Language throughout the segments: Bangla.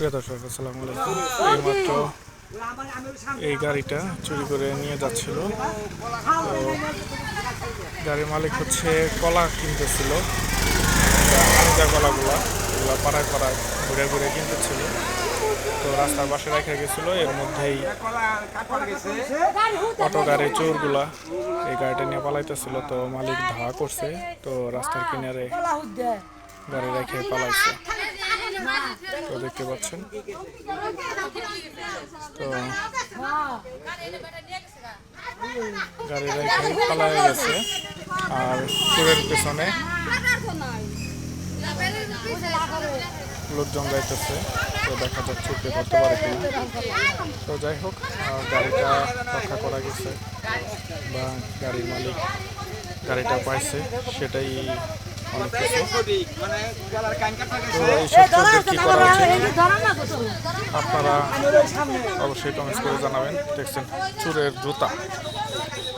প্রিয় দর্শক, আসসালামু আলাইকুম। এইমাত্র এই গাড়িটা চুরি করে নিয়ে যাচ্ছিল। গাড়ির মালিক হচ্ছে কলা কিনতেছিল। আঞ্জা কলাগুলা, এগুলো পাড়ায় পাড়ায় ঘুরে ঘুরে কিনতেছিল। তো রাস্তার পাশে রেখে গেছিল, এর মধ্যেই অটো গাড়ির চোরগুলা এই গাড়িটা নিয়ে পালাইতেছিল। তো মালিক ধাওয়া করছে, তো রাস্তার কিনারে গাড়ি রেখে পালাইছে। তো দেখতে পাচ্ছেন। তো গাড়ি রেখে পালাই গেছে, আর চোরের পেছনে লোকজন যাইতেছে, তো দেখা যাচ্ছে চোরকে ধরতে পারে কিনা তো যাই হোক গাড়িটা রক্ষা করা গেছে, বা গাড়ির মালিক গাড়িটা পাইছে, সেটাই আপনারা অবশ্যই কমেন্টস করে জানাবেন। দেখছেন, চুরের জুতা।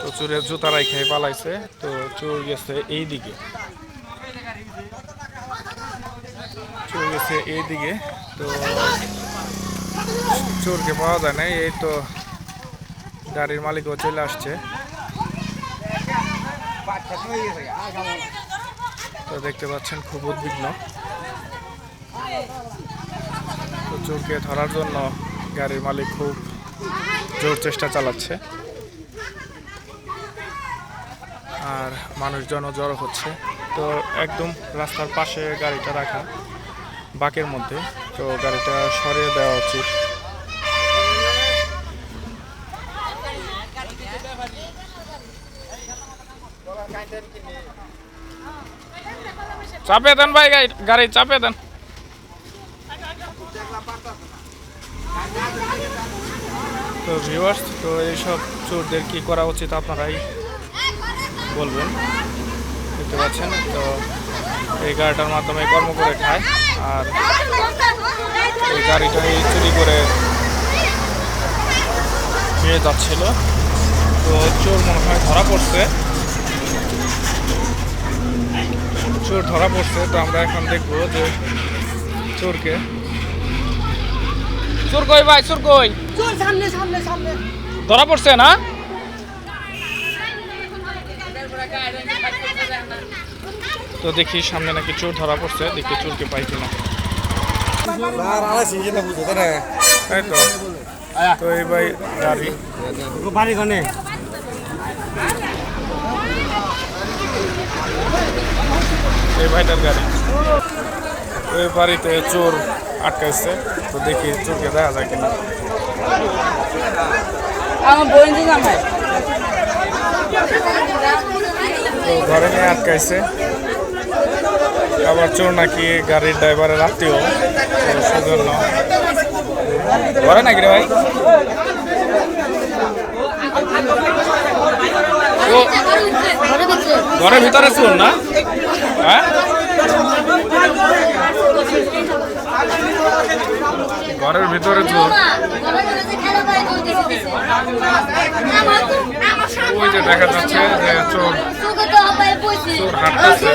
তো চুরের জুতা রাইখে পালাইছে। তো চোর গেছে এই দিকে চোর গেছে এই দিকে তো চোরকে পাওয়া যায় না এই তো গাড়ির মালিকও চলে আসছে। তো দেখতে পাচ্ছেন খুব উদ্বিগ্ন। চোরকে ধরার জন্য গাড়ির মালিক খুব জোর চেষ্টা চালাচ্ছে। আর মানুষজনও জড়ো হচ্ছে। তো একদম রাস্তার পাশে গাড়িটা রাখা বাকের মধ্যে। তো গাড়িটা সরিয়ে দেওয়া উচিত। চাপে দেন ভাই গাড়ি চাপে দেন। তো ভিউয়ার্স তো এইসব চোরদের কি করা উচিত আপনারাই বলবেন? দেখতে পাচ্ছেন, তো এই গাড়িটার মাধ্যমে কর্ম করে খায়, আর এই গাড়িটাই চুরি করে নিয়ে যাচ্ছিল। তো চোর মনে হয় ধরা পড়ছে। চোর ধরা পড়ছে তো আমরা এখন দেখব যে চোরকে। চোর কই ভাই চোর কই? চল সামনে সামনে সামনে। ধরা পড়ছে না? তো দেখি সামনে নাকি চোর ধরা পড়ছে দেখি চোরকে পাই কিনা। তাই তো। তো এই ভাই গাড়ি। বাড়ি ভাইটার গাড়ি। এই বাড়িতে চোর আটকাইছে। তো দেখি চোরকে দেখা যায় কিনা। আমার বোন তো ঘরে নিয়ে আটকাইছে। আবার চোর নাকি গাড়ির ড্রাইভারের আত্মীয়। সেজন্য। ঘরে নাকি রে ভাই? ঘরের ভিতরে চোর না? হ্যাঁ? ঘরের ভিতরে তো ওই যে দেখা যাচ্ছে যে চোর চোর হাঁটতেছে।